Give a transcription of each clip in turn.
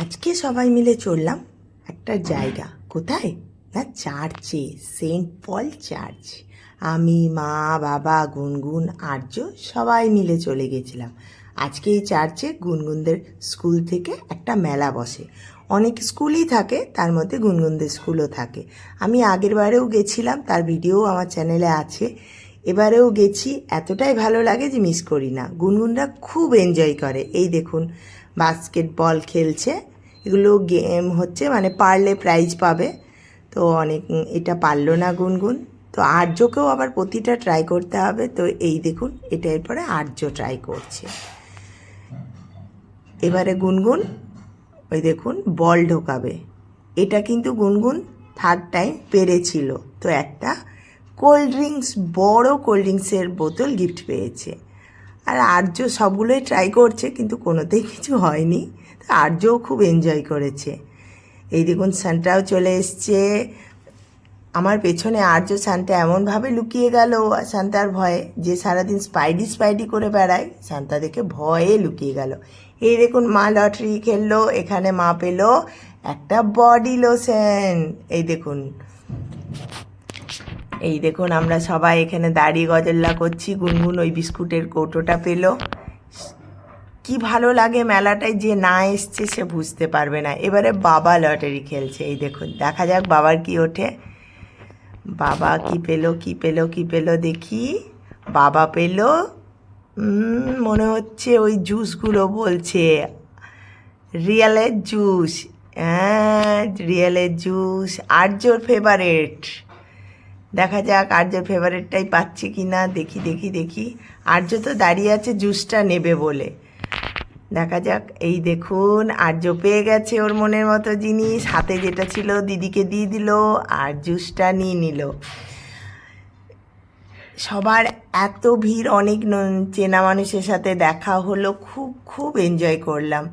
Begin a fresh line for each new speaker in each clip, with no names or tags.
আজকে সবাই মিলে চললাম একটা জায়গা। কোথায়? না, চার্চে, সেন্ট পল চার্চ। আমি, মা, বাবা, গুনগুন, আর্য সবাই মিলে চলে গেছিলাম। আজকে এই চার্চে গুনগুনদের স্কুল থেকে একটা মেলা বসে। অনেক স্কুলই থাকে, তার মধ্যে গুনগুনদের স্কুলও থাকে। আমি আগের বারেও গেছিলাম, তার ভিডিও আমার চ্যানেলে আছে। এবারেও গেছি, এতটাই ভালো লাগে যে মিস করি না। গুনগুনরা খুব এনজয় করে। এই দেখুন বাস্কেটবল খেলছে। এগুলো গেম হচ্ছে মানে পারলে প্রাইজ পাবে। তো অনেক এটা পারল না গুনগুন। তো আর্যকেও আবার প্রতিটা ট্রাই করতে হবে। তো এই দেখুন, এটা এরপরে আর্য ট্রাই করছে। এবারে গুনগুন, ওই দেখুন বল ঢোকাবে। এটা কিন্তু গুনগুন থার্ড টাইম পেরেছিল। তো একটা কোল্ড ড্রিঙ্কস, বড় কোল্ড ড্রিঙ্কসের বোতল গিফট পেয়েছে। আর আর্য সবগুলোই ট্রাই করছে, কিন্তু কোনোতেই কিছু হয়নি। তো আর্যও খুব এনজয় করেছে। এই দেখুন, সানটাও চলে এসছে। আমার পেছনে আর্য শান্তা এমনভাবে লুকিয়ে গেল শান্তার ভয়ে, যে সারাদিন স্পাইডি স্পাইডি করে বেড়ায় শান্তা দেখে ভয়ে লুকিয়ে গেল। এই দেখুন, মা লটারি খেললো, এখানে মা পেল একটা বডি লোশন এই দেখুন এই দেখুন, আমরা সবাই এখানে দাড়ি গজল্লা করছি, গুনগুন ওই বিস্কুটের কৌটোটা পেল। কি ভালো লাগে মেলাটায়, যে না এসছে সে বুঝতে পারবে না। এবারে বাবা লটারি খেলছে, এই দেখুন, দেখা যাক বাবার কি ওঠে। বাবা কি পেল কি পেল কি পেল দেখি। বাবা পেল মনে হচ্ছে ওই জুসগুলো বলছে। রিয়েলের জুস হ্যাঁ রিয়েলের জুস, আর্যর ফেভারেট দেখা যাক আর্যর ফেভারেটটাই পাচ্ছি কি না দেখি দেখি দেখি। আর্য তো দাঁড়িয়ে আছে জুসটা নেবে বলে। দেখা যাক, এই দেখুন, আর্য পেয়ে গেছে ওর মনের মতো জিনিস। হাতে যেটা ছিল দিদিকে দিয়ে দিল আর জুসটা নিয়ে নিল। সবার এত ভিড়, অনেক চেনা মানুষের সাথে দেখা হলো, খুব খুব এনজয় করলাম।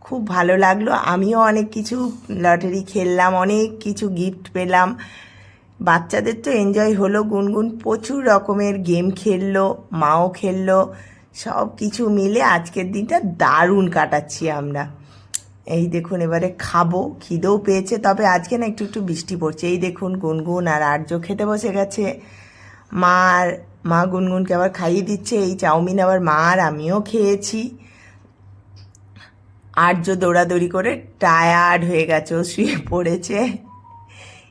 খুব ভালো লাগল, আমিও অনেক কিছু লটারি খেললাম, অনেক কিছু গিফট পেলাম। বাচ্চাদের তো এনজয় হলো, গুনগুন প্রচুর রকমের গেম খেললো, মাও খেললো, সব কিছু মিলে আজকের দিনটা দারুণ কাটাচ্ছি আমরা। এই দেখুন, এবারে খাব, খিদেও পেয়েছে, তবে আজকে না একটু একটু বৃষ্টি পড়ছে। এই দেখুন, গুনগুন আর আর্য খেতে বসে গেছে। মা আর মা গুনগুনকে আবার খাইয়ে দিচ্ছে, এই চাউমিন আবার মা আর আমিও খেয়েছি। আর্য দৌড়াদৌড়ি করে টায়ার্ড হয়ে গেছে, ও শুয়ে পড়েছে।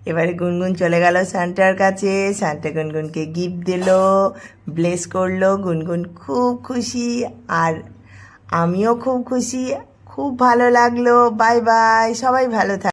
এবারে গুনগুন চলে গেল সান্টার কাছে। সান্টা গুনগুনকে গিফট দিল ব্লেস করল। গুনগুন খুব খুশি আর আমিও খুব খুশি। খুব ভালো লাগল। বাই বাই সবাই ভালো থাক